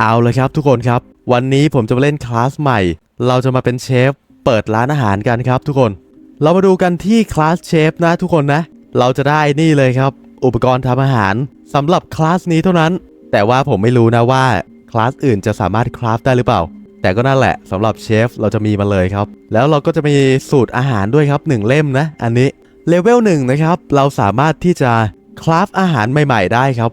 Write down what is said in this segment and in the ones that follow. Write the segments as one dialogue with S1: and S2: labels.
S1: เอาเลยครับทุกคนครับ วันนี้ผมจะมาเล่นคลาสใหม่ เราจะมาเป็นเชฟเปิดร้านอาหารกันครับทุกคน เรามาดูกันที่คลาสเชฟนะทุกคนนะ เราจะได้นี่เลยครับ อุปกรณ์ทำอาหารสำหรับคลาสนี้เท่านั้น แต่ว่าผมไม่รู้นะว่าคลาสอื่นจะสามารถคราฟได้หรือเปล่า แต่ก็นั่นแหละสำหรับเชฟเราจะมีมาเลยครับ แล้วเราก็จะมีสูตรอาหารด้วยครับหนึ่งเล่มนะ อันนี้เลเวลหนึ่งนะครับ เราสามารถที่จะคราฟอาหารใหม่ ๆ ได้ครับ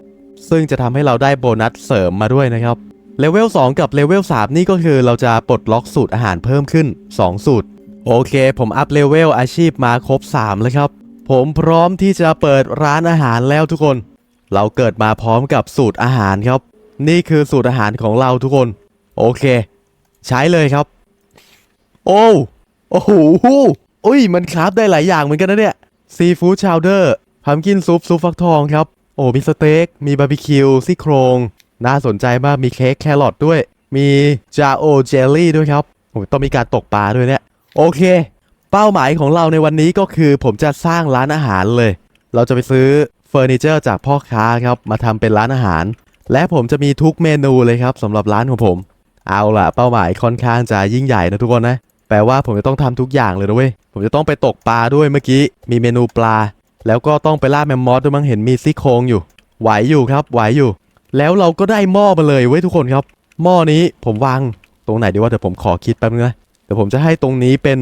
S1: ซึ่งจะทำให้เราได้โบนัสเสริมมาด้วยนะครับ เลเวล2กับเลเวล3นี่ก็คือเราจะปลดล็อกสูตรอาหารเพิ่มขึ้น 2 สูตร โอเค ผมอัพเลเวลอาชีพมาครบ 3 แล้วครับ ผมพร้อมที่จะเปิดร้านอาหารแล้วทุกคน เราเกิดมาพร้อมกับสูตรอาหารครับ นี่คือสูตรอาหารของเราทุกคน โอเค ใช้เลยครับ โอ้โอ้โหอุ้ย มันคราฟได้หลายอย่างเหมือนกันนะเนี่ยซีฟู้ดชาวเดอร์พัมกินซุปซุปฟักทองครับ โอ้มีสเต็กมีบาร์บีคิวซี่โครง น่าสนใจมากมีเค้กแครอทด้วย มีจาโอเจลลี่ด้วยครับโอ้ต้องมีการตกปลาด้วยเนี่ย โอเค เป้าหมายของเราในวันนี้ก็คือผมจะสร้างร้านอาหารเลย เราจะไปซื้อเฟอร์นิเจอร์จากพ่อค้าครับ มาทำเป็นร้านอาหาร และผมจะมีทุกเมนูเลยครับสำหรับร้านของผม เอาล่ะ เป้าหมายค่อนข้างจะยิ่งใหญ่นะทุกคนนะ แปลว่าผมจะต้องทำทุกอย่างเลยนะเว้ย ผมจะต้องไปตกปลาด้วยเมื่อกี้ มีเมนูปลา แล้วก็ต้องไปล่าแมมมอสด้วยมั้งเห็นมีซี่โครงอยู่ ไหวอยู่ครับ ไหวอยู่ แล้วเราก็ได้หม้อมาเลยเว้ยทุกคนครับ หม้อนี้ผมวางตรงไหนดีว่าเดี๋ยวผมขอคิดแป๊บนึงนะเดี๋ยวผมจะให้ตรงนี้เป็น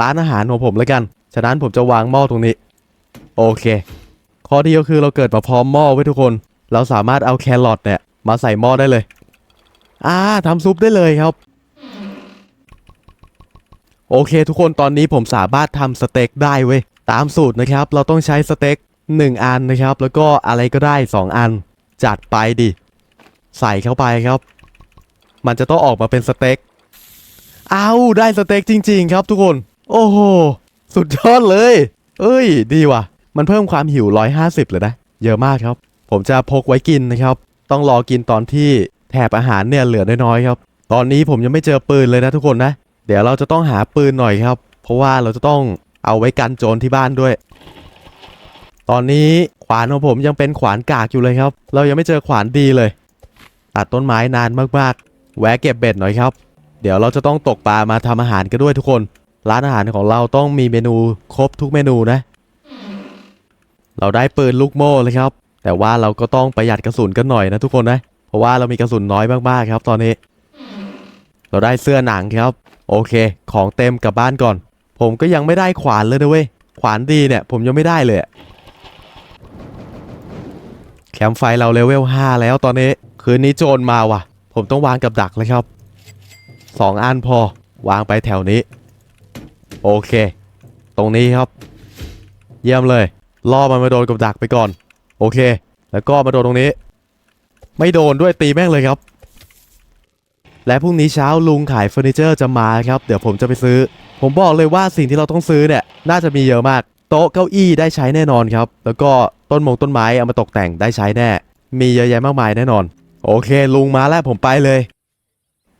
S1: ร้านอาหารของผมแล้วกัน ฉะนั้นผมจะวางหม้อตรงนี้ โอเค ข้อดีก็คือเราเกิดมาพร้อมหม้อไว้ทุกคน เราสามารถเอาแครอทเนี่ยมาใส่หม้อได้เลย อ่าทำซุปได้เลยครับ โอเค ทุกคนตอนนี้ผมสามารถทำสเต็กได้เว้ย ตามสูตรนะครับ เราต้องใช้สเต็ก1 อันนะครับ แล้วก็อะไรก็ได้ 2 อัน จัดไปดิ ใส่เข้าไปครับ มันจะต้องออกมาเป็นสเต็กเอาได้สเต็กจริง ๆ ครับทุกคน โอ้โห สุดยอดเลย เอ้ย ดีว่ะ มันเพิ่มความหิว 150 เลยนะ เยอะมากครับ ผมจะพกไว้กินนะครับ ต้องรอกินตอนที่แถบอาหารเนี่ยเหลือน้อยๆครับ ตอนนี้ผมยังไม่เจอปืนเลยนะทุกคนนะ เดี๋ยวเราจะต้องหาปืนหน่อยครับ เพราะว่าเราจะต้องเอาไว้กันโจรที่บ้านด้วย ตอนนี้ขวานของผมยังเป็นขวานกากอยู่เลยครับ เรายังไม่เจอขวานดีเลย ตัดต้นไม้นานมากๆ แวะเก็บเบ็ดหน่อยครับ เดี๋ยวเราจะต้องตกปลามาทำอาหารกันด้วยทุกคน ร้านอาหารของเราต้องมีเมนูครบทุกเมนูนะ เราได้ปืนลูกโม่เลยครับ แต่ว่าเราก็ต้องประหยัดกระสุนกันหน่อยนะทุกคนนะ เพราะว่าเรามีกระสุนน้อยมากๆครับ ตอนนี้ เราได้เสื้อหนังครับ โอเค ของเต็มกลับบ้านก่อน ผมก็ยังไม่ได้ขวานเลยนะเว้ย ขวานดีเนี่ย ผมยังไม่ได้เลย มป์ไฟเราเลเวล5แล้วตอนนี้ คืนนี้โจรมาว่ะ ผมต้องวางกับดักเลยครับสองอันพอวางไปแถวนี้ โอเค ตรงนี้ครับ เยี่ยมเลย ล่อมันมาโดนกับดักไปก่อน โอเค แล้วก็มาโดนตรงนี้ ไม่โดนด้วยตีแม่งเลยครับ และพรุ่งนี้เช้าลุงขายเฟอร์นิเจอร์จะมาครับ เดี๋ยวผมจะไปซื้อ ผมบอกเลยว่าสิ่งที่เราต้องซื้อเนี่ย น่าจะมีเยอะมาก โต๊ะเก้าอี้ได้ใช้แน่นอนครับ แล้วก็ ต้นมงต้นไม้เอามาตกแต่งได้ใช้แน่ มีเยอะแยะมากมายแน่นอน โอเค ลุงมาแล้วผมไปเลย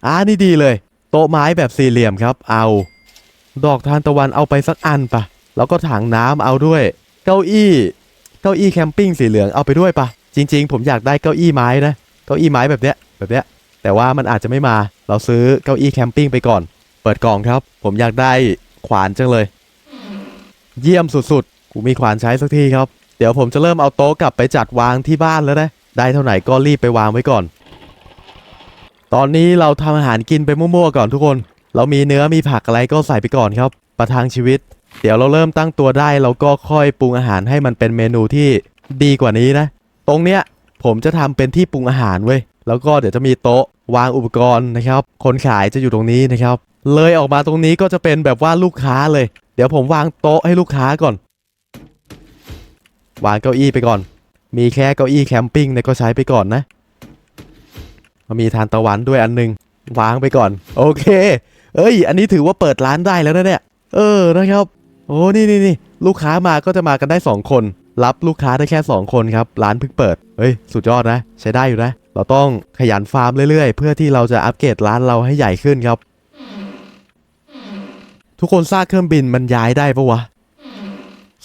S1: อ่านี่ดีเลย โต๊ะไม้แบบสี่เหลี่ยมครับ เอา ดอกทานตะวันเอาไปสักอันปะแล้วก็ถังน้ำเอาด้วย เก้าอี้ เก้าอี้แคมปิ้งสีเหลืองเอาไปด้วยปะจริง ๆ ผมอยากได้เก้าอี้ไม้นะ เก้าอี้ไม้แบบเนี้ยแบบเนี้ย แต่ว่ามันอาจจะไม่มา เราซื้อเก้าอี้แคมปิ้งไปก่อน เปิดกล่องครับ ผมอยากได้ขวานจังเลย เยี่ยมสุดๆ กูมีขวานใช้สักทีครับ เดี๋ยวผมจะเริ่มเอาโต๊ะกลับไปจัดวางที่บ้านแล้วนะ ได้เท่าไหร่ก็รีบไปวางไว้ก่อน ตอนนี้เราทำอาหารกินไปมั่วๆก่อนทุกคน เรามีเนื้อมีผักอะไรก็ใส่ไปก่อนครับ ประทังชีวิต เดี๋ยวเราเริ่มตั้งตัวได้เราก็ค่อยปรุงอาหารให้มันเป็นเมนูที่ดีกว่านี้นะ ตรงเนี้ยผมจะทำเป็นที่ปรุงอาหารเว้ย แล้วก็เดี๋ยวจะมีโต๊ะวางอุปกรณ์นะครับ คนขายจะอยู่ตรงนี้นะครับ เลยออกมาตรงนี้ก็จะเป็นแบบว่าลูกค้าเลย เดี๋ยวผมวางโต๊ะให้ลูกค้าก่อน วางเก้าอี้ไปก่อน มีแค่เก้าอี้แคมปิ้งเนี่ยก็ใช้ไปก่อนนะมันมีทานตะวันด้วยอันหนึง วางไปก่อน โอเค เอ้ย อันนี้ถือว่าเปิดร้านได้แล้วนะเนี่ย เออนะครับ โอ้นี่นี่นี่ลูกค้ามาก็จะมากันได้ 2 คน รับลูกค้าได้แค่ 2 คนครับ ร้านเพิ่งเปิด เฮ้ย สุดยอดนะ ใช้ได้อยู่นะ เราต้องขยันฟาร์มเรื่อยๆ เพื่อที่เราจะอัปเกรดร้านเราให้ใหญ่ขึ้นครับ ทุกคนซากเครื่องบินมันย้ายได้ปะวะ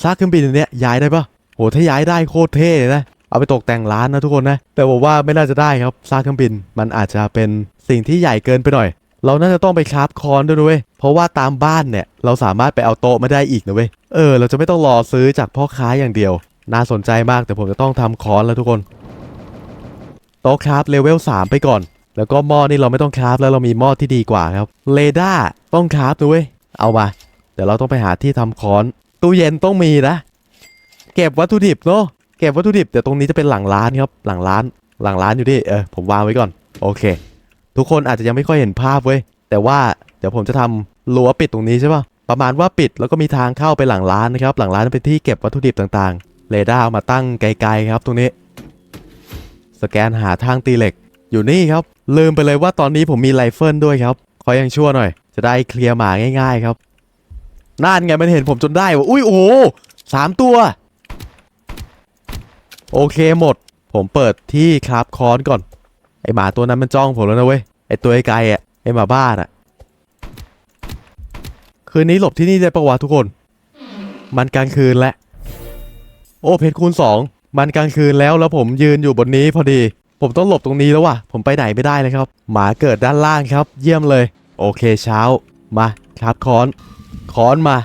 S1: ซากเครื่องบินอันเนี้ยย้ายได้ปะ โหถ้าย้ายได้โคตรเท่เลยนะเอาไปตกแต่งร้านนะทุกคนนะ แต่ผมว่าไม่น่าจะได้ครับซากเครื่องบิน มันอาจจะเป็นสิ่งที่ใหญ่เกินไปหน่อย เราน่าจะต้องไปคราฟคอนด้วยเว้ยเพราะว่าตามบ้านเนี่ย เราสามารถไปเอาโต๊ะมาได้อีกนะเว้ยเออ เราจะไม่ต้องรอซื้อจากพ่อค้าอย่างเดียว น่าสนใจมากแต่ผมจะต้องทำคอนแล้วทุกคน โต๊ะคราฟเลเวล3ไปก่อน แล้วก็หม้อนี่เราไม่ต้องคราฟแล้วเรามีหม้อที่ดีกว่าครับเรดาร์ต้องคราฟด้วยเอามาเดี๋ยวเราต้องไปหาที่ทำคอนตู้เย็นต้องมีนะ เก็บวัตถุดิบเนาะเก็บวัตถุดิบเดี๋ยวตรงนี้จะเป็นหลังร้านครับหลังร้านหลังร้านอยู่ดิเออผมวางไว้ก่อนโอเค ทุกคนอาจจะยังไม่ค่อยเห็นภาพเว้ยแต่ว่าเดี๋ยวผมจะทำรั้วปิดตรงนี้ใช่ปะประมาณว่าปิดแล้วก็มีทางเข้าไปหลังร้านนะครับหลังร้านเป็นที่เก็บวัตถุดิบต่างๆเรดาร์มาตั้งไกลๆครับตรงนี้ สแกนหาทางตีเหล็กอยู่นี่ครับ ลืมไปเลยว่าตอนนี้ผมมีไรเฟิลด้วยครับขอยังชั่วหน่อย จะได้เคลียร์หมาง่าย ๆ ครับนั่นไงมันเห็นผมจนได้วะอุ้ยโอ้สามตัว โอเคหมด ผมเปิดที่คราฟคอนก่อน ไอหมาตัวนั้นมันจ้องผมแล้วนะเว้ย ไอตัวไอไกลอะ ไอหมาบ้านอะ คืนนี้หลบที่นี่ได้ปะวะทุกคน มันกลางคืนแล้วโอ้เพชรคูณสอง มันกลางคืนแล้วแล้วผมยืนอยู่บนนี้พอดี ผมต้องหลบตรงนี้แล้วว่ะ ผมไปไหนไม่ได้เลยครับ หมาเกิดด้านล่างครับ เยี่ยมเลย โอเคเช้า มาครับคอนคอนมา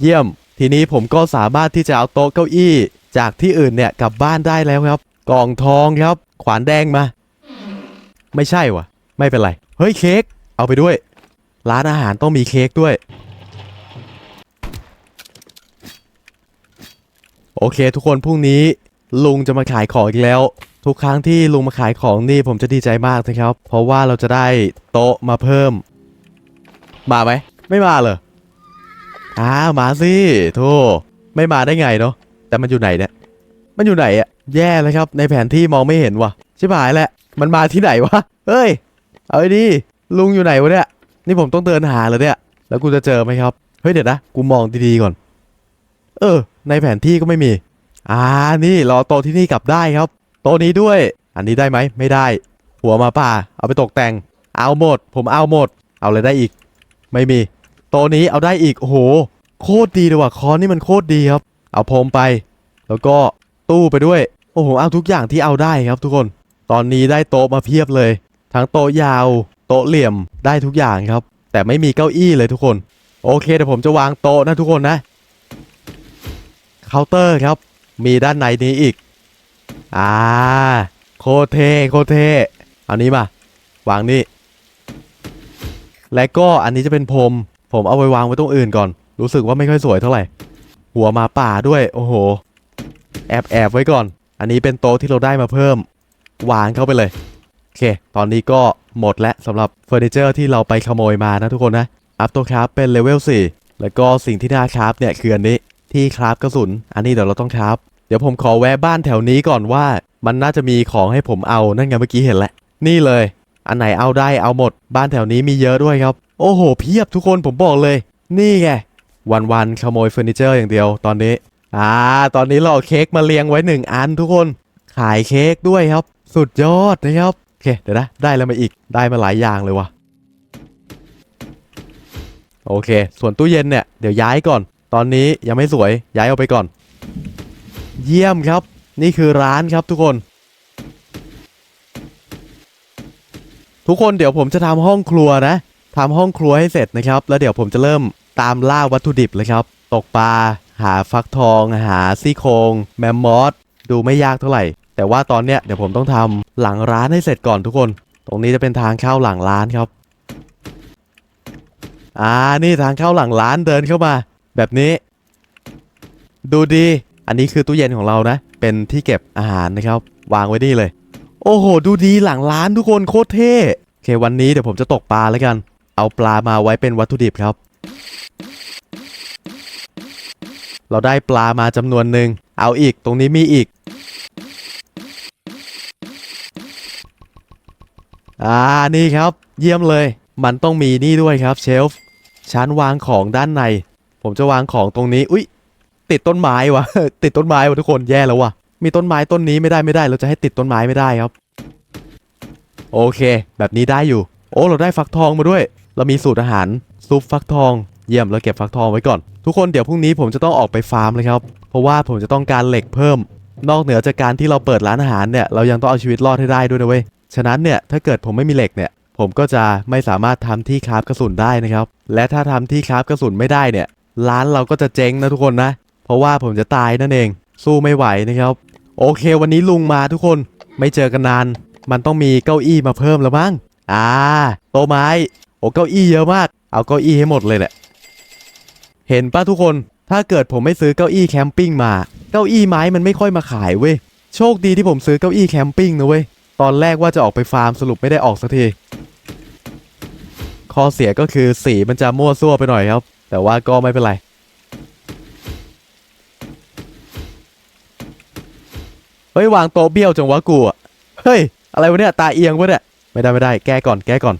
S1: เยี่ยม ทีนี้ผมก็สามารถที่จะเอาโต๊ะเก้าอี้ จากที่อื่นเนี่ยกลับบ้านได้แล้วครับ กล่องทองครับ ขวานแดงมา ไม่ใช่วะไม่เป็นไร เฮ้ยเค้กเอาไปด้วย ร้านอาหารต้องมีเค้กด้วย โอเค ทุกคนพรุ่งนี้ ลุงจะมาขายของอีกแล้ว ทุกครั้งที่ลุงมาขายของนี่ผมจะดีใจมากนะครับ เพราะว่าเราจะได้โต๊ะมาเพิ่ม มาไหมไม่มาเลยอ้าวมาสิโธ่ไม่มาได้ไงเนาะ แต่มันอยู่ไหนเนี่ย มันอยู่ไหนอะแย่เลยครับ ในแผนที่มองไม่เห็นว่ะชิบหายแหละ มันมาที่ไหนวะ เฮ้ย เอาดี ลุงอยู่ไหนวะเนี่ย นี่ผมต้องเดินหาเลยเนี่ย แล้วกูจะเจอไหมครับ เฮ้ยเดี๋ยวนะ กูมองดีๆก่อน เออ ในแผนที่ก็ไม่มี อ่า นี่รอโตที่นี่กลับได้ครับ โตนี้ด้วย อันนี้ได้ไหม ไม่ได้ หัวมาป่า เอาไปตกแต่ง เอาหมด ผมเอาหมด เอาเลยได้อีก ไม่มี โตนี้เอาได้อีก โอ้โห โคตรดีเลยว่ะ คอนนี่มันโคตรดีครับ เอาพรมไป แล้วก็ตู้ไปด้วย โอ้โหเอาทุกอย่างที่เอาได้ครับทุกคน ตอนนี้ได้โต๊ะมาเพียบเลย ทั้งโต๊ะยาว โต๊ะเหลี่ยมได้ทุกอย่างครับ แต่ไม่มีเก้าอี้เลยทุกคน โอเคเดี๋ยวผมจะวางโต๊ะนะทุกคนนะเคาน์เตอร์ครับ มีด้านในนี้อีก อ่า โคเทโคเทเอานี้มาวางนี่ และก็อันนี้จะเป็นพรม ผมเอาไปวางไว้ตรงอื่นก่อน รู้สึกว่าไม่ค่อยสวยเท่าไหร่ หัวหมาป่าด้วย โอ้โห แอบแอบไว้ก่อน อันนี้เป็นโต๊ะที่เราได้มาเพิ่ม วางเข้าไปเลย โอเค ตอนนี้ก็หมดแล้วสำหรับเฟอร์นิเจอร์ที่เราไปขโมยมานะทุกคนนะ อัพตัวคราฟเป็นเลเวล4แล้วก็สิ่งที่น่าคราฟเนี่ยคืออันนี้ที่คราฟกระสุน อันนี้เดี๋ยวเราต้องคราฟเดี๋ยวผมขอแวะบ้านแถวนี้ก่อนว่า มันน่าจะมีของให้ผมเอานั่นไงเมื่อกี้เห็นแล้วนี่เลย อันไหนเอาได้เอาหมด บ้านแถวนี้มีเยอะด้วยครับ โอ้โห เพียบทุกคนผมบอกเลย นี่ไง วันๆขโมยเฟอร์นิเจอร์อย่างเดียวตอนนี้ อ่า ตอนนี้เราเอาเค้กมาเรียงไว้หนึ่งอันทุกคน ขายเค้กด้วยครับ สุดยอดนะครับ โอเค เดี๋ยวนะ ได้แล้วมาอีก ได้มาหลายอย่างเลยว่ะ โอเค ส่วนตู้เย็นเนี่ย เดี๋ยวย้ายก่อน ตอนนี้ยังไม่สวย ย้ายออกไปก่อน เยี่ยมครับ นี่คือร้านครับทุกคน ทุกคนเดี๋ยวผมจะทำห้องครัวนะทำห้องครัวให้เสร็จนะครับ แล้วเดี๋ยวผมจะเริ่ม ตามล่าวัตถุดิบเลยครับ ตกปลาหาฟักทอง หาซี่โครงแมมมอสดูไม่ยากเท่าไหร่ แต่ว่าตอนเนี้ยเดี๋ยวผมต้องทำหลังร้านให้เสร็จก่อนทุกคน ตรงนี้จะเป็นทางเข้าหลังร้านครับอ่านี่ทางเข้าหลังร้านเดินเข้ามา แบบนี้ ดูดี อันนี้คือตู้เย็นของเรานะ เป็นที่เก็บอาหารนะครับ วางไว้นี่เลย โอ้โห ดูดีหลังร้านทุกคนโคตรเท่โอเควันนี้เดี๋ยวผมจะตกปลาแล้วกัน เอาปลามาไว้เป็นวัตถุดิบครับ เราได้ปลามาจำนวนหนึ่ง เอาอีก ตรงนี้มีอีก อ่า นี่ครับ เยี่ยมเลย มันต้องมีนี่ด้วยครับเชลฟ์ชั้นวางของด้านใน ผมจะวางของตรงนี้ อุ๊ย ติดต้นไม้วะ ติดต้นไม้วะทุกคน แย่แล้ววะมีต้นไม้ต้นนี้ไม่ได้ไม่ได้ เราจะให้ติดต้นไม้ไม่ได้ครับ โอเค แบบนี้ได้อยู่ โอ้ เราได้ฟักทองมาด้วย เรามีสูตรอาหารซุปฟักทอง เยี่ยมเราเก็บฟักทองไว้ก่อน ทุกคนเดี๋ยวพรุ่งนี้ผมจะต้องออกไปฟาร์มเลยครับ เพราะว่าผมจะต้องการเหล็กเพิ่ม นอกเหนือจากการที่เราเปิดร้านอาหารเนี่ยเรายังต้องเอาชีวิตรอดให้ได้ด้วยนะเว้ย ฉะนั้นเนี่ยถ้าเกิดผมไม่มีเหล็กเนี่ย ผมก็จะไม่สามารถทำที่คราฟกระสุนได้นะครับ และถ้าทำที่คราฟกระสุนไม่ได้เนี่ย ร้านเราก็จะเจ๊งนะทุกคนนะ เพราะว่าผมจะตายนั่นเอง สู้ไม่ไหวนะครับ โอเค วันนี้ลุงมาทุกคน ไม่เจอกันนาน มันต้องมีเก้าอี้มาเพิ่มแล้วมั้ง อ่า โตไม้ โอ้เก้าอี้เยอะมาก เอาเก้าอี้ให้หมดเลยแหละ เห็นป่ะทุกคน ถ้าเกิดผมไม่ซื้อเก้าอี้แคมปิ้งมา เก้าอี้ไม้มันไม่ค่อยมาขายเว้ย โชคดีที่ผมซื้อเก้าอี้แคมปิ้งนะเว้ย ตอนแรกว่าจะออกไปฟาร์มสรุปไม่ได้ออกสักที ข้อเสียก็คือสีมันจะมั่วซั่วไปหน่อยครับ แต่ว่าก็ไม่เป็นไร เฮ้ยวางโต๊ะเบี้ยวจังวะกูอะเฮ้ย อะไรวะเนี่ยตาเอียงวะเนี่ย ไม่ได้ไม่ได้แก้ก่อนแก้ก่อน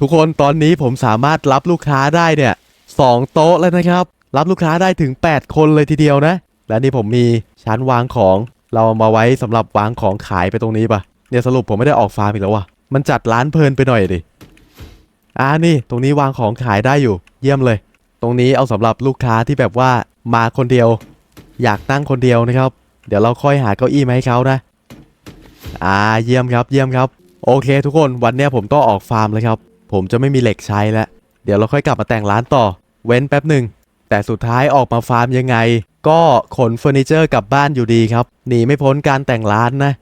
S1: ทุกคนตอนนี้ผมสามารถรับลูกค้าได้เนี่ยสองโต๊ะแล้วนะครับ รับลูกค้าได้ถึง 8 คนเลยทีเดียวนะ และนี่ผมมีชั้นวางของ เราเอามาไว้สำหรับวางของขายไปตรงนี้ปะเนี่ยสรุปผมไม่ได้ออกฟาร์มอีกแล้ววะมันจัดร้านเพลินไปหน่อยดิอ่านี่ ตรงนี้วางของขายได้อยู่ เยี่ยมเลย ตรงนี้เอาสำหรับลูกค้าที่แบบว่ามาคนเดียว อยากนั่งคนเดียวนะครับ เดี๋ยวเราค่อยหาเก้าอี้มาให้เขานะอ่าเยี่ยมครับเยี่ยมครับ โอเค ทุกคนวันนี้ผมต้องออกฟาร์มเลยครับ ผมจะไม่มีเหล็กใช้แล้ว เดี๋ยวเราค่อยกลับมาแต่งร้านต่อ เว้นแป๊บหนึ่ง แต่สุดท้ายออกมาฟาร์มยังไง ก็ขนเฟอร์นิเจอร์กลับบ้านอยู่ดีครับ หนีไม่พ้นการแต่งร้านนะ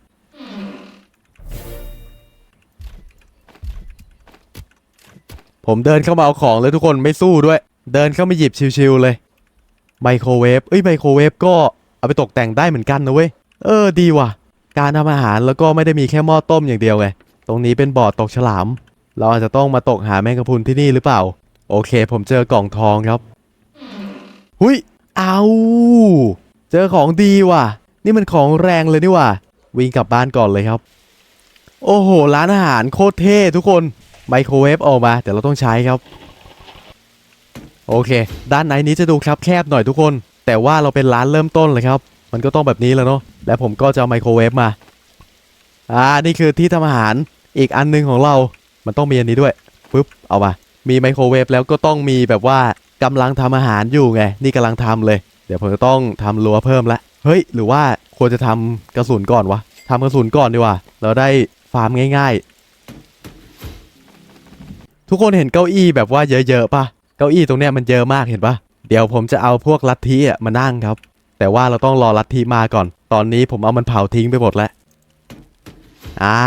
S1: ผมเดินเข้ามาเอาของเลยทุกคนไม่สู้ด้วย เดินเข้ามาหยิบชิวๆเลย ไมโครเวฟ เอ้ยไมโครเวฟก็เอาไปตกแต่งได้เหมือนกันนะเว้ย เออดีว่ะ การทำอาหารแล้วก็ไม่ได้มีแค่หม้อต้มอย่างเดียวไง ตรงนี้เป็นบ่อตกฉลาม เราอาจจะต้องมาตกหาแมงกะพรุนที่นี่หรือเปล่า โอเค ผมเจอกล่องทองครับ หุยเอาเจอของดีว่ะ นี่มันของแรงเลยนี่ว่ะ วิ่งกลับบ้านก่อนเลยครับ โอ้โห ร้านอาหารโคตรเท่ทุกคน ไมโครเวฟออกมาเดี๋ยวเราต้องใช้ครับ โอเค ด้านในนี้จะดูครับแคบหน่อยทุกคน แต่ว่าเราเป็นร้านเริ่มต้นเลยครับ มันก็ต้องแบบนี้แล้วเนาะ และผมก็จะเอาไมโครเวฟมา อ่า นี่คือที่ทำอาหาร อีกอันหนึงของเรา มันต้องมีอันนี้ด้วยปึ๊บเอามามีไมโครเวฟแล้วก็ต้องมีแบบว่ากำลังทำอาหารอยู่ไง นี่กำลังทำเลย เดี๋ยวผมจะต้องทำรั้วเพิ่มละเฮ้ย หรือว่าควรจะทำกระสุนก่อนวะทำกระสุนก่อนดีกว่า เราได้ฟาร์มง่าย ๆ ทุกคนเห็นเก้าอี้แบบว่าเยอะๆปะเก้าอี้ตรงเนี้ยมันเยอะมากเห็นปะเดี๋ยวผมจะเอาพวกลัทธิอะมานั่งครับ แต่ว่าเราต้องรอลัทธิมาก่อน ตอนนี้ผมเอามันเผาทิ้งไปหมดแล้วอ่า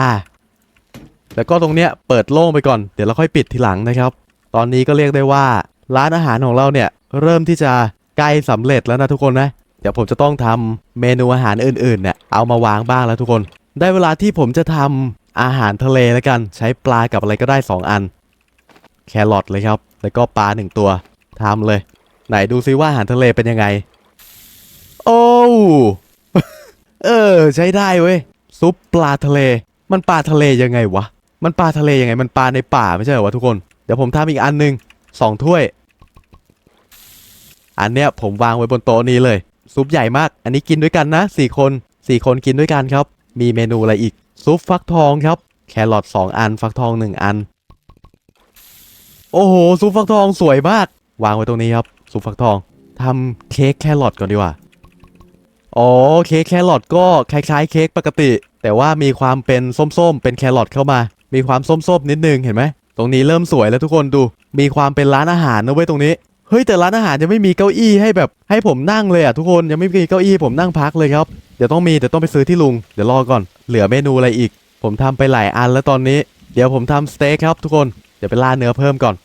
S1: แล้วก็ตรงเนี้ยเปิดโล่งไปก่อนเดี๋ยวเราค่อยปิดทีหลังนะครับ ตอนนี้ก็เรียกได้ว่าร้านอาหารของเราเนี่ยเริ่มที่จะใกล้สำเร็จแล้วนะทุกคนนะเดี๋ยวผมจะต้องทำเมนูอาหารอื่นๆเนี่ยเอามาวางบ้างแล้วทุกคน ได้เวลาที่ผมจะทำอาหารทะเลแล้วกัน ใช้ปลากับอะไรก็ได้ 2 อัน แครอทเลยครับ แล้วก็ปลาหนึ่งตัวทำเลย ไหนดูซิว่าอาหารทะเลเป็นยังไง โอ้เออ ใช้ได้เว้ยซุปปลาทะเล มันปลาทะเลยังไงวะ มันปลาทะเลยังไง มันปลาในป่าไม่ใช่เหรอวะทุกคน เดี๋ยวผมทำอีกอันหนึ่งสองถ้วย อันเนี้ยผมวางไว้บนโต๊ะนี้เลย ซุปใหญ่มาก อันนี้กินด้วยกันนะสี่คนสี่คนกินด้วยกันครับ มีเมนูอะไรอีก ซุปฟักทองครับ แครอทสองอัน ฟักทองหนึ่งอัน โอ้โห ซุปฟักทองสวยมาก วางไว้ตรงนี้ครับ ซุปฟักทองทำเค้กแครอทก่อนดีกว่าอ๋อเค้กแครอทก็คล้ายๆ เค้กปกติ แต่ว่ามีความเป็นส้มๆ เป็นแครอทเข้ามา มีความส้มๆนิดนึงเห็นไหมตรงนี้เริ่มสวยแล้วทุกคนดู มีความเป็นร้านอาหารนะเว้ยตรงนี้เฮ้ยแต่ร้านอาหารยังไม่มีเก้าอี้ให้แบบให้ผมนั่งเลยอะทุกคนยังไม่มีเก้าอี้ให้ผมนั่งพักเลยครับเดี๋ยวต้องมีเดี๋ยวต้องไปซื้อที่ลุงเดี๋ยวรอก่อนเหลือเมนูอะไรอีก ผมทำไปหลายอันแล้วตอนนี้ เดี๋ยวผมทำสเต็กครับทุกคนเดี๋ยวไปล่าเนื้อเพิ่มก่อน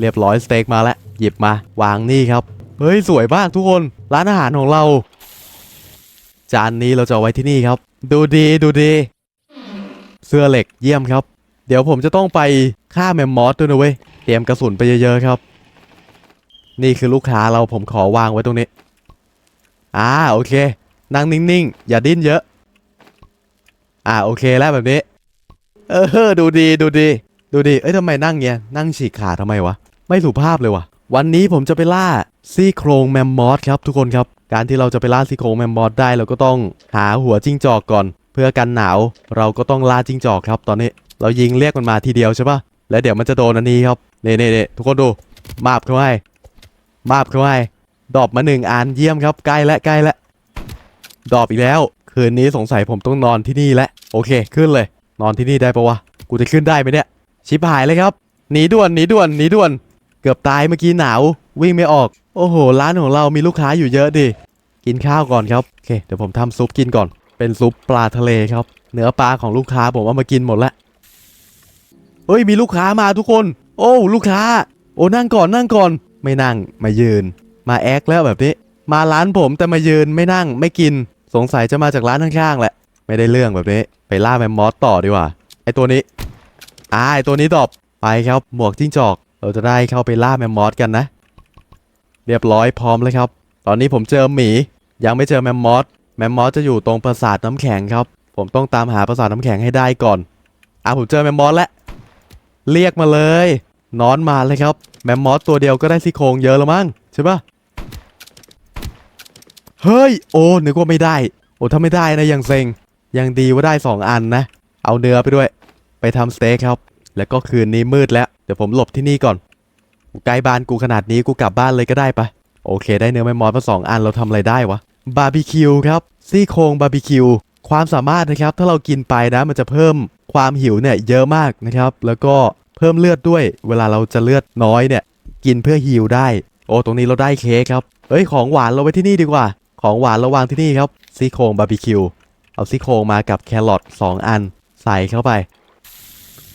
S1: เรียบร้อยสเต็กมาแล้วหยิบมาวางนี่ครับเฮ้ยสวยมากทุกคน ร้านอาหารของเรา จานนี้เราจะเอาไว้ที่นี่ครับ ดูดีดูดี เสื้อเหล็กเยี่ยมครับ เดี๋ยวผมจะต้องไปฆ่าแมมมอสด้วยนะเว้ย เตรียมกระสุนไปเยอะๆครับ นี่คือลูกค้าเราผมขอวางไว้ตรงนี้ อ่าโอเค นั่งนิ่งๆ อย่าดิ้นเยอะ อ่าโอเคแล้วแบบนี้ เออดูดีดูดี ดูดิเอ้ยทำไมนั่งเงี้ย นั่งฉีกขาทำไมวะ ไม่สุภาพเลยว่ะ วันนี้ผมจะไปล่าซี่โครงแมมมอสครับทุกคนครับ การที่เราจะไปล่าซี่โครงแมมมอสได้เราก็ต้องหาหัวจิ้งจอกก่อน เพื่อกันหนาวเราก็ต้องล่าจิ้งจอกครับ ตอนนี้เรายิงเรียกมันมาทีเดียวใช่ปะแล้วเดี๋ยวมันจะโดนอันนี้ครับเน่เน่เน่ทุกคนดูมาบเข้าให้มาบเข้าให้ดอปมาหนึ่งอันเยี่ยมครับใกล้และใกล้และดอปอีกแล้ว คืนนี้สงสัยผมต้องนอนที่นี่แล้วโอเคขึ้นเลย นอนที่นี่ได้ปะวะกูจะขึ้นได้ไหมเนี่ยชิบหายเลยครับหนีด่วนหนีด่วนหนีด่วน เกือบตายเมื่อกี้หนาววิ่งไม่ออก โอ้โห ร้านของเรามีลูกค้าอยู่เยอะดิ กินข้าวก่อนครับ โอเค เดี๋ยวผมทำซุปกินก่อน เป็นซุปปลาทะเลครับ เนื้อปลาของลูกค้าผมเอามากินหมดแล้วเฮ้ย มีลูกค้ามาทุกคน โอ้ ลูกค้า โอ้นั่งก่อนนั่งก่อน ไม่นั่ง มายืน มาแอคแล้วแบบนี้ มาร้านผมแต่มายืนไม่นั่ง ไม่กิน สงสัยจะมาจากร้านข้างๆแหละ ไม่ได้เรื่องแบบนี้ ไปล่าแมมมอสต่อดีกว่า ไอตัวนี้อ่าไอตัวนี้ดรอปไปครับ หมวกจิ้งจอก เราจะได้เข้าไปล่าแมมมอสกันนะ เรียบร้อยพร้อมเลยครับ ตอนนี้ผมเจอหมี ยังไม่เจอแมมมอสแมมมอสจะอยู่ตรงปราสาทน้ำแข็งครับ ผมต้องตามหาปราสาทน้ำแข็งให้ได้ก่อนอะผมเจอแมมมอสแล้วเรียกมาเลยนอนมาเลยครับ แมมมอสตัวเดียวก็ได้ซี่โครงเยอะแล้วมั้งใช่ปะเฮ้ยโอ้นึกว่าไม่ได้ โอ้ถ้าไม่ได้นะยังเซ็งยังดีว่าได้ 2 อันนะ เอาเนื้อไปด้วย ไปทำสเต็กครับ แล้วก็คืนนี้มืดแล้ว เดี๋ยวผมหลบที่นี่ก่อนกูใกล้บ้านกูขนาดนี้กูกลับบ้านเลยก็ได้ปะโอเค ได้เนื้อแมมมอสมาสองอันเราทำอะไรได้วะบาร์บีคิวครับซี่โครงบาร์บีคิวความสามารถนะครับถ้าเรากินไปนะมันจะเพิ่มความหิวเนี่ยเยอะมากนะครับ แล้วก็เพิ่มเลือดด้วย เวลาเราจะเลือดน้อยเนี่ย กินเพื่อฮิวได้ โอ้ตรงนี้เราได้เค้กครับเอ้ยของหวานเราไว้ที่นี่ดีกว่า ของหวานเราวางที่นี่ครับซี่โครงบาร์บีคิวเอาซี่โครงมากับแครอท2อัน ใส่เข้าไป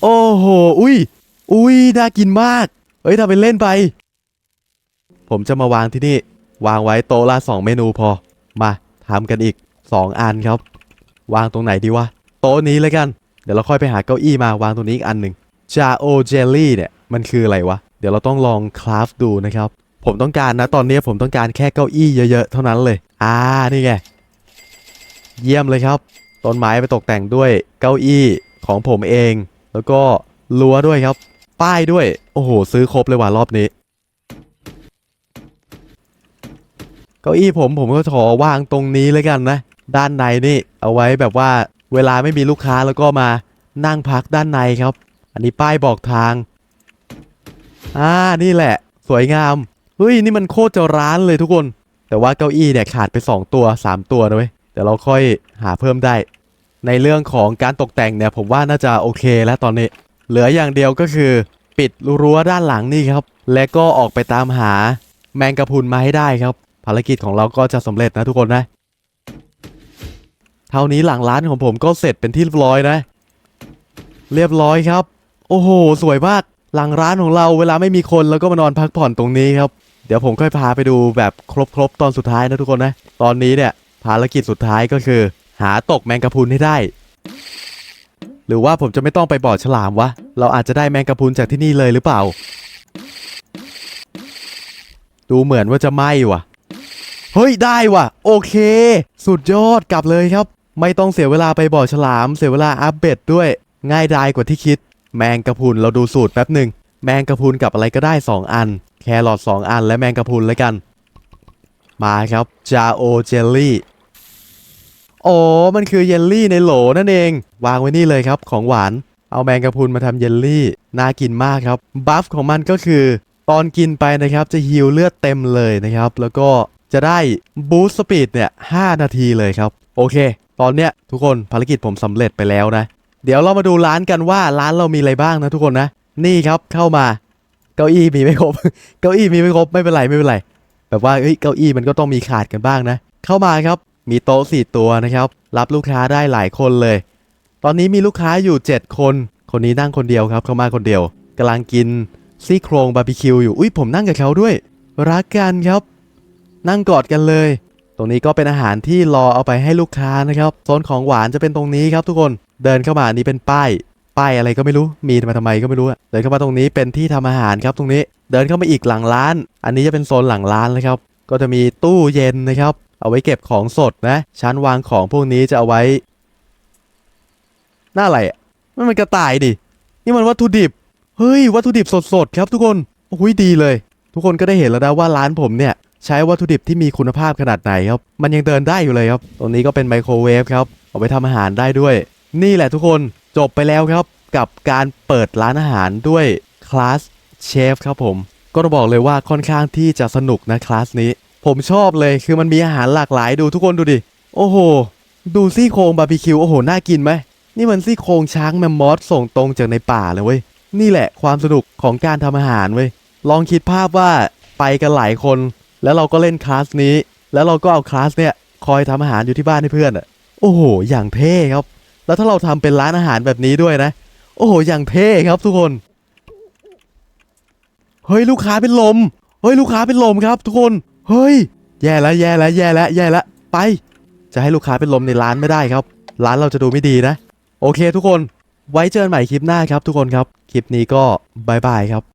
S1: โอ้โห อุ้ย อุ้ย น่ากินมากเอ้ยทำเป็นเล่นไป ผมจะมาวางที่นี่ วางไว้โต๊ะละ2เมนูพอ มาทำกันอีก2อันครับ วางตรงไหนดีวะ โต๊ะนี้เลยกัน เดี๋ยวเราค่อยไปหาเก้าอี้มาวางตรงนี้อีกอันหนึ่งจาโอเจลลี่เนี่ย มันคืออะไรวะ เดี๋ยวเราต้องลองคราฟดูนะครับ ผมต้องการนะตอนนี้ผมต้องการแค่เก้าอี้เยอะๆ เท่านั้นเลย อ่า นี่ไง เยี่ยมเลยครับ ต้นไม้ไปตกแต่งด้วยเก้าอี้ของผมเอง แล้วก็รั้วด้วยครับ ป้ายด้วย โอ้โห ซื้อครบเลยว่ะรอบนี้ เก้าอี้ผมผมก็ขอวางตรงนี้เลยกันนะ ด้านในนี่ เอาไว้แบบว่าเวลาไม่มีลูกค้าแล้วก็มานั่งพักด้านในครับ อันนี้ป้ายบอกทาง อ่า นี่แหละ สวยงาม เฮ้ย นี่มันโคตรจะร้านเลยทุกคน แต่ว่าเก้าอี้เนี่ยขาดไป 2 ตัว 3 ตัวนะเว้ยเดี๋ยวเราค่อยหาเพิ่มได้ ในเรื่องของการตกแต่งเนี่ยผมว่าน่าจะโอเคแล้วตอนนี้ เหลืออย่างเดียวก็คือ ปิดรั้วด้านหลังนี่ครับ และก็ออกไปตามหาแมงกะพุนมาให้ได้ครับ ภารกิจของเราก็จะสำเร็จนะทุกคนนะ เท่านี้หลังร้านของผมก็เสร็จเป็นที่เรียบร้อยนะ เรียบร้อยครับ โอ้โห สวยมากหลังร้านของเราเวลาไม่มีคนแล้วก็มานอนพักผ่อนตรงนี้ครับเดี๋ยวผมค่อยพาไปดูแบบครบๆตอนสุดท้ายนะทุกคนนะ ตอนนี้เนี่ยภารกิจสุดท้ายก็คือ หาตกแมงกะพรุนให้ได้ หรือว่าผมจะไม่ต้องไปบ่อฉลามวะ เราอาจจะได้แมงกะพรุนจากที่นี่เลยหรือเปล่า ดูเหมือนว่าจะไหม้วะเฮ้ยได้วะโอเค สุดยอดกลับเลยครับ ไม่ต้องเสียเวลาไปบ่อฉลาม เสียเวลาอัปเบ็ดด้วย ง่ายดายกว่าที่คิด แมงกะพรุนเราดูสูตรแป๊บหนึ่งแมงกะพรุนกับอะไรก็ได้ 2 อัน แครอท2อันและแมงกะพรุนแล้วกัน มาครับจาโอเจลลี่ อ๋อ มันคือเยลลี่ในโหลนั่นเอง วางไว้นี่เลยครับ ของหวาน เอาแมงกะพรุนมาทำเยลลี่ น่ากินมากครับ บัฟของมันก็คือตอนกินไปนะครับจะฮิวเลือดเต็มเลยนะครับ แล้วก็จะได้บูสต์สปีดเนี่ย5นาทีเลยครับ โอเค ตอนเนี้ยทุกคนภารกิจผมสำเร็จไปแล้วนะ เดี๋ยวเรามาดูร้านกันว่าร้านเรามีอะไรบ้างนะทุกคนนะ นี่ครับเข้ามา เก้าอี้มีไม่ครบ เก้าอี้มีไม่ครบไม่เป็นไรไม่เป็นไร แบบว่าเอ้ยเก้าอี้มันก็ต้องมีขาดกันบ้างนะ เข้ามาครับ มีโต๊ะสี่ตัวนะครับ รับลูกค้าได้หลายคนเลย ตอนนี้มีลูกค้าอยู่ 7 คน คนนี้นั่งคนเดียวครับ เข้ามาคนเดียวกำลังกินซี่โครงบาร์บีคิวอยู่ อุ้ยผมนั่งกับเขาด้วย รักกันครับ นั่งกอดกันเลย ตรงนี้ก็เป็นอาหารที่รอเอาไปให้ลูกค้านะครับโซนของหวานจะเป็นตรงนี้ครับทุกคน เดินเข้ามานี้เป็นป้าย ป้ายอะไรก็ไม่รู้ มีมาทำไมก็ไม่รู้ เดินเข้ามาตรงนี้เป็นที่ทำอาหารครับตรงนี้ เดินเข้ามาอีกหลังร้าน อันนี้จะเป็นโซนหลังร้านเลยครับ ก็จะมีตู้เย็นนะครับ เอาไว้เก็บของสดนะ ชั้นวางของพวกนี้จะเอาไว้ หน้าอะไรมันมันกระต่ายดิ นี่มันวัตถุดิบ เฮ้ย วัตถุดิบสดๆครับทุกคน โอ้ยดีเลย ทุกคนก็ได้เห็นแล้วนะว่าร้านผมเนี่ย ใช้วัตถุดิบที่มีคุณภาพขนาดไหนครับ มันยังเดินได้อยู่เลยครับ ตรงนี้ก็เป็นไมโครเวฟครับ เอาไปทำอาหารได้ด้วย นี่แหละทุกคนจบไปแล้วครับ กับการเปิดร้านอาหารด้วยคลาสเชฟครับผม ก็ต้องบอกเลยว่าค่อนข้างที่จะสนุกนะคลาสนี้ ผมชอบเลยคือมันมีอาหารหลากหลายดูทุกคนดูดิ โอ้โห ดูซี่โครงบาร์บีคิวโอ้โห น่ากินไหม นี่มันซี่โครงช้างแมมมอสส่งตรงจากในป่าเลยเว้ย นี่แหละความสนุกของการทำอาหารเว้ย ลองคิดภาพว่าไปกันหลายคน แล้วเราก็เล่นคลาสนี้ แล้วเราก็เอาคลาสเนี่ยคอยทำอาหารอยู่ที่บ้านให้เพื่อนอะ โอ้โห อย่างเท่ครับ แล้วถ้าเราทำเป็นร้านอาหารแบบนี้ด้วยนะ โอ้โห อย่างเท่ครับทุกคน เฮ้ยลูกค้าเป็นลม เฮ้ยลูกค้าเป็นลมครับทุกคน เฮ้ย แย่แล้วแย่แล้วแย่แล้วแย่แล้วไป จะให้ลูกค้าเป็นลมในร้านไม่ได้ครับ ร้านเราจะดูไม่ดีนะ โอเคทุกคน ไว้เจอกันใหม่คลิปหน้าครับทุกคนครับ คลิปนี้ก็บายบายครับ